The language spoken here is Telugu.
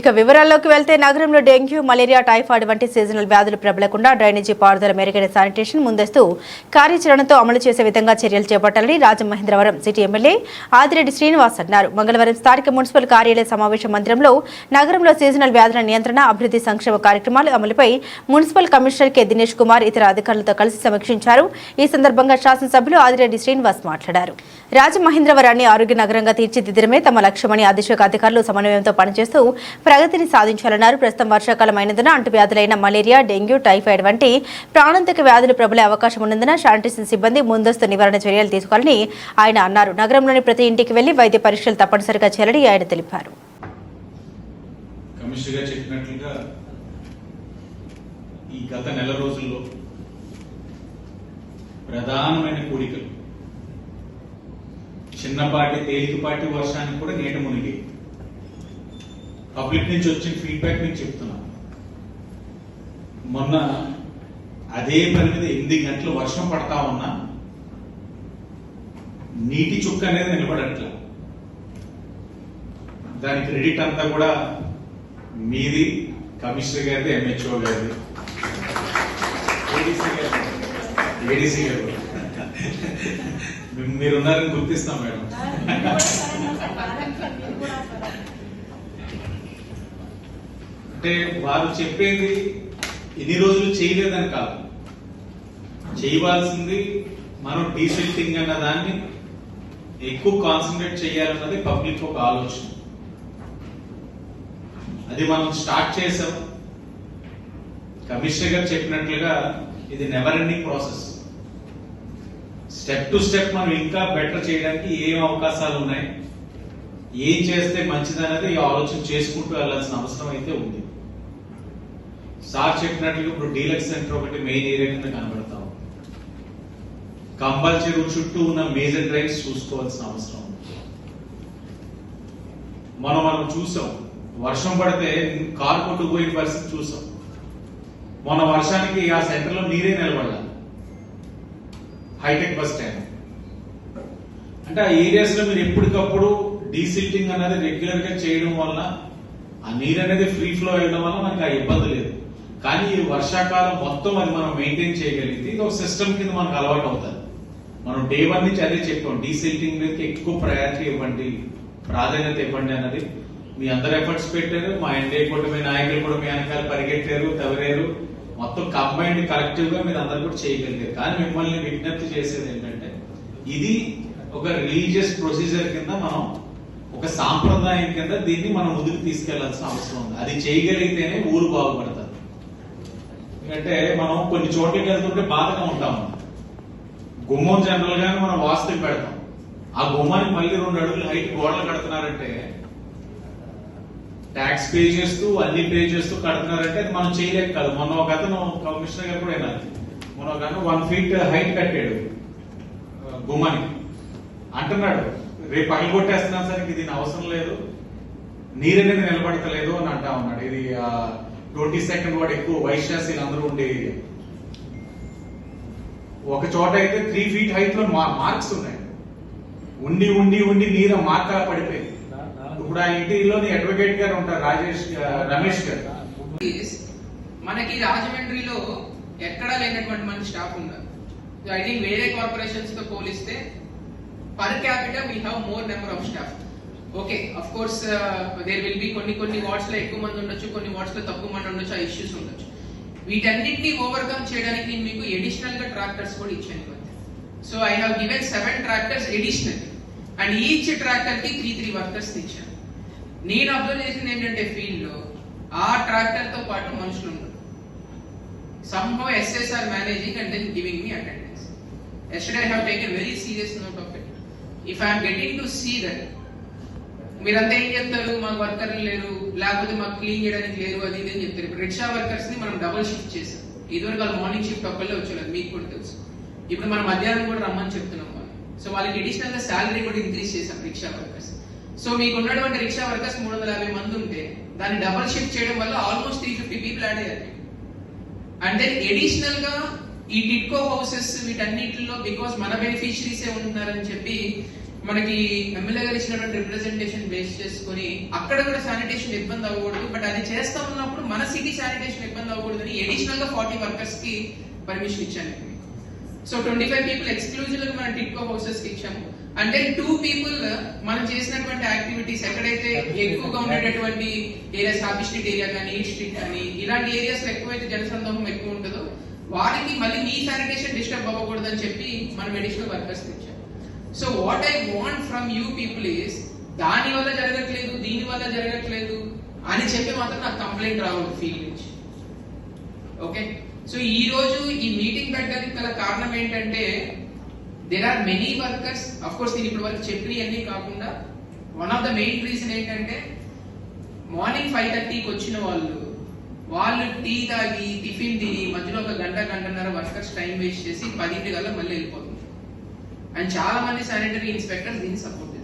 ఇక వివరాల్లోకి వెళ్తే నగరంలో డెంగ్యూ మలేరియా టైఫాయిడ్ వంటి సీజనల్ వ్యాధులు ప్రబలకుండా డ్రైనేజీ పారుదల మెరుగైన శానిటేషన్ ముందస్తు కార్యాచరణతో అమలు చేసే విధంగా చర్యలు చేపట్టాలని రాజమహేంద్రవరం సిటీ ఎమ్మెల్యే ఆదిరెడ్డి శ్రీనివాస్ అన్నారు. మంగళవారం స్థానిక మున్సిపల్ కార్యాలయ సమావేశ మందిరంలో నగరంలో సీజనల్ వ్యాధుల నియంత్రణ అభివృద్ధి సంక్షేమ కార్యక్రమాలు అమలుపై municipal commissioner K Dinesh Kumar ఇతర అధికారులతో కలిసి సమీక్షించారు. ఈ సందర్భంగా శాసనసభ్యులు ఆదిరెడ్డి శ్రీనివాస్ మాట్లాడారు. రాజమహేంద్రవరాన్ని ఆరోగ్య నగరంగా తీర్చిదిద్దడమే తమ లక్ష్యమని అధిశాఖ అధికారులు సమన్వయంతో పనిచేస్తూ ప్రగతిని సాధించాలన్నారు. ప్రస్తుతం వర్షాకాలం అయినందున అంటువ్యాధులైన మలేరియా డెంగ్యూ టైఫాయిడ్ వంటి ప్రాణాంతక వ్యాధులు ప్రబలే అవకాశం ఉన్నందున శానిటేషన్ సిబ్బంది ముందస్తు నివారణ చర్యలు తీసుకోవాలని ఆయన అన్నారు. నగరంలోని ప్రతి ఇంటికి వెళ్ళి వైద్య పరీక్షలు తప్పనిసరిగా చేయాలని ఆయన తెలిపారు. ఈ గత నెల రోజుల్లో ప్రధానమైన కోరికలు చిన్నపాటి తేలికపాటి వర్షానికి కూడా నీట మునిగి పబ్లిక్ నుంచి వచ్చిన ఫీడ్బ్యాక్ మీకు చెప్తున్నాను మొన్న అదే పని మీద ఎనిమిది గంటలు వర్షం పడతా ఉన్నా నీటి చుక్క అనేది నిలబడట్లా. దాని క్రెడిట్ అంతా కూడా మీది కమిషనర్ గారిది ఎంహెచ్ఓ గారిది. ఏడీసీ గారు. మీరున్నారని గుర్తిస్తాం మేడం. అంటే వారు చెప్పేది ఎన్ని రోజులు చేయలేదని కాదు. చేయవలసింది మనం డీసెల్టింగ్ అన్న దాన్ని ఎక్కువ కాన్సన్ట్రేట్ చేయాలన్నది పబ్లిక్ ఒక ఆలోచన. అది మనం స్టార్ట్ చేసాం. కమిషనర్ గారు చెప్పినట్లుగా ఇది never ending process step to step మనం ఇంకా బెటర్ చేయడానికి ఏం అవకాశాలు ఉన్నాయి? ఏం చేస్తే మంచిదనేది ఈ ఆలోచన చేసుకుంటూ వెళ్ళాల్సిన అవసరం అయితే ఉంది. సార్ చెప్పినట్లుగా ఇప్పుడు డీలక్స్ సెంటర్ ఒకటి మెయిన్ ఏరియా కింద కనబడతాం కంబల్ చెరువు చుట్టూ ఉన్న మేజర్ డ్రైన్స్ చూసుకోవాల్సిన అవసరం మనం మనం చూసాం. వర్షం పడితే కారు కొట్టుకుపోయిన పరిస్థితి చూసాం. మొన్న వర్షానికి ఆ సెంటర్లో నీరే నిలబడాలి. Hitech bus stand. అంటే ఆ ఏరియాస్లో మీరు ఎప్పటికప్పుడు డీసిల్టింగ్ అనేది రెగ్యులర్గా చేయడం వల్ల ఆ నీరు అనేది ఫ్రీ ఫ్లో అయ్యడం వల్ల మనకి ఆ ఇబ్బంది లేదు. కానీ ఈ వర్షాకాలం మొత్తం అది మనం మెయింటైన్ చేయగలిగితే ఇది ఒక సిస్టమ్ కింద మనకు అలవాటు అవుతుంది. మనం డే వన్ నుంచి అదే చెప్పాం డీసిల్టింగ్ మీదకి ఎక్కువ ప్రయారిటీ ఇవ్వండి ప్రాధాన్యత ఇవ్వండి అన్నది. మీ అందరు ఎఫర్ట్స్ పెట్టారు మా ఎన్డీఏ కూటమి నాయకులు కూడా మీ వెనకాల పరిగెట్టారు తవరేరు మొత్తం కంబైండ్ కలెక్టివ్గా మీరు అందరు కూడా చేయగలిగారు. కానీ మిమ్మల్ని విజ్ఞప్తి చేసేది ఏంటంటే ఇది ఒక రిలీజియస్ ప్రొసీజర్ కింద మనం ఒక సాంప్రదాయం కింద దీన్ని మనం ముందుకు తీసుకెళ్ళాల్సిన అవసరం ఉంది. అది చేయగలిగితేనే ఊరు బాగుపడతారు అంటే మనం కొన్ని చోట్లకి వెళ్తుంటే బాధగా ఉంటాము. గుమ్మం జనరల్ గానే మనం వాస్తుకి పెడతాం. ఆ గుమ్మానికి మళ్ళీ రెండు అడుగులు హైట్ గోడలు కడుతున్నారంటే ట్యాక్స్ పే చేస్తూ అన్ని పే చేస్తూ కడుతున్నారంటే అది మనం చేయలేక కాదు. మొన్న ఒక అతను కమిషనర్ గారు కూడా అయినది మొన్న ఒక అతను వన్ ఫీట్ హైట్ కట్టాడు గుమ్మని గుమ్మానికి. అంటున్నాడు రేపు పగలు కొట్టేస్తున్నాను సరికి దీని అవసరం లేదు. నీరు అనేది నిలబడతలేదు అని అంటా ఉన్నాడు. ఇది ట్వంటీ సెకండ్ వాడు ఎక్కువ వైశ్యాసీలు అందరూ ఉండే ఏరియా. ఒక చోట అయితే త్రీ ఫీట్ హైట్లో మార్క్స్ ఉన్నాయి. ఉండి ఉండి ఉండి నీర మార్క పడిపోయింది ఇప్పుడు ఆ ఇంటిలోని అడ్వకేట్ గారు ఉంటారు రాజేష్ రమేష్ గారు. మనకి రాజమండ్రిలో ఎక్కడా లేనటువంటి మంచి స్టాఫ్ ఉన్నారు ఐ థింక్ వేరే కార్పొరేషన్స్తో పోలిస్తే per capital we have more number of staff okay of course there will be కొన్ని కొన్ని వార్డ్స్లో ఎక్కువ మంది ఉండొచ్చు కొన్ని వార్డ్స్లో తక్కువ మంది ఉండొచ్చు ఆ ఇష్యూస్ ఉండొచ్చు. వీటన్నిటిని ఓవర్కమ్ చేయడానికి నేను మీకు ఎడిషనల్గా ట్రాక్టర్స్ కూడా ఇచ్చాను so I have given seven tractors additional and each ట్రాక్టర్కి త్రీ త్రీ వర్కర్స్ ఇచ్చాను నేను అబ్జర్వ్ చేసింది ఏంటంటే ఫీల్డ్లో ఆ ట్రాక్టర్తో పాటు మనుషులు ఉండరు. Somehow SSR managing and then giving me attendance yesterday I have taken very serious note of it. If I am getting to see మీరంతా ఏం చెప్తారు? మాకు వర్కర్లు లేరు. లేకపోతే మాకు క్లీన్ చేయడానికి లేరు అది ఇది అని చెప్తారు. ఇప్పుడు రిక్షా వర్కర్స్ని మనం డబుల్ షిఫ్ట్ చేసాం. ఇదివరకు వాళ్ళు మార్నింగ్ షిఫ్ట్ ఒక్కళ్ళే వచ్చేవారు మీకు కూడా తెలుసు. ఇప్పుడు మనం మధ్యాహ్నం కూడా రమ్మని చెప్తున్నాం వాళ్ళు. సో వాళ్ళకి అడిషనల్గా శాలరీ కూడా ఇంక్రీజ్ చేసాం రిక్షా వర్కర్స్. సో మీకు ఉన్నటువంటి రిక్షా వర్కర్స్ మూడు వందల యాభై మంది ఉంటే దాన్ని డబుల్ షిఫ్ట్ చేయడం వల్ల almost three fifty people add అయ్యారు. అండ్ దెన్ ఎడిషనల్గా ఈ టిట్కో హౌసెస్ వీటన్నిటిలో బికాస్ మన బెనిఫిషరీసే ఉంటున్నారని చెప్పి మనకి ఎమ్మెల్యే గారు ఇచ్చినటువంటి రిప్రజెంటేషన్ బేస్ చేసుకొని అక్కడ కూడా శానిటేషన్ ఇబ్బంది అవ్వకూడదు. బట్ అది చేస్తా ఉన్నప్పుడు మన సిటీ శానిటేషన్ ఇబ్బంది అవ్వకూడదు అని అడిషనల్గా ఫార్టీ వర్కర్స్కి పర్మిషన్ ఇచ్చాను. సో ట్వంటీ ఫైవ్ పీపుల్ ఎక్స్క్లూజివ్గా మనం టిట్కో హౌసెస్కి ఇచ్చాము. అంటే టూ పీపుల్ మనం చేసినటువంటి యాక్టివిటీస్ ఎక్కడైతే ఎక్కువగా ఉండేటటువంటి ఏరియాస్ హాబీ స్ట్రీట్ ఏరియా కానీ ఈట్ స్ట్రీట్ కానీ ఇలాంటి ఏరియాస్ ఎక్కువైతే జనసందోహం ఎక్కువ ఉంటుందో వారికి మళ్ళీ మీ శానిటేషన్ డిస్టర్బ్ అవ్వకూడదు అని చెప్పి మనం అడిషనల్ వర్కర్స్ ఇచ్చాం so what I want from you people is దాని వల్ల జరగట్లేదు దీని వల్ల జరగట్లేదు అని చెప్పి మాత్రం నాకు కంప్లైంట్ రావద్దు ఫీల్ నుంచి. ఓకే సో ఈ రోజు ఈ మీటింగ్ పెట్టడానికి గల కారణం ఏంటంటే there are many workers of course నేను ఇప్పుడు వరకు చెప్పినవన్నీ కాకుండా one of the main reason ఏంటంటే మార్నింగ్ ఫైవ్ థర్టీకి వచ్చిన వాళ్ళు వాళ్ళు టీ తాగి టిఫిన్ తిని మధ్యలో ఒక గంట గంటన్నర వర్కర్స్ టైం వేస్ట్ చేసి పదింటి కల్లా మళ్ళీ వెళ్ళిపోతుంది అండ్ చాలా మంది శానిటరీ ఇన్స్పెక్టర్స్ దీన్ని సపోర్ట్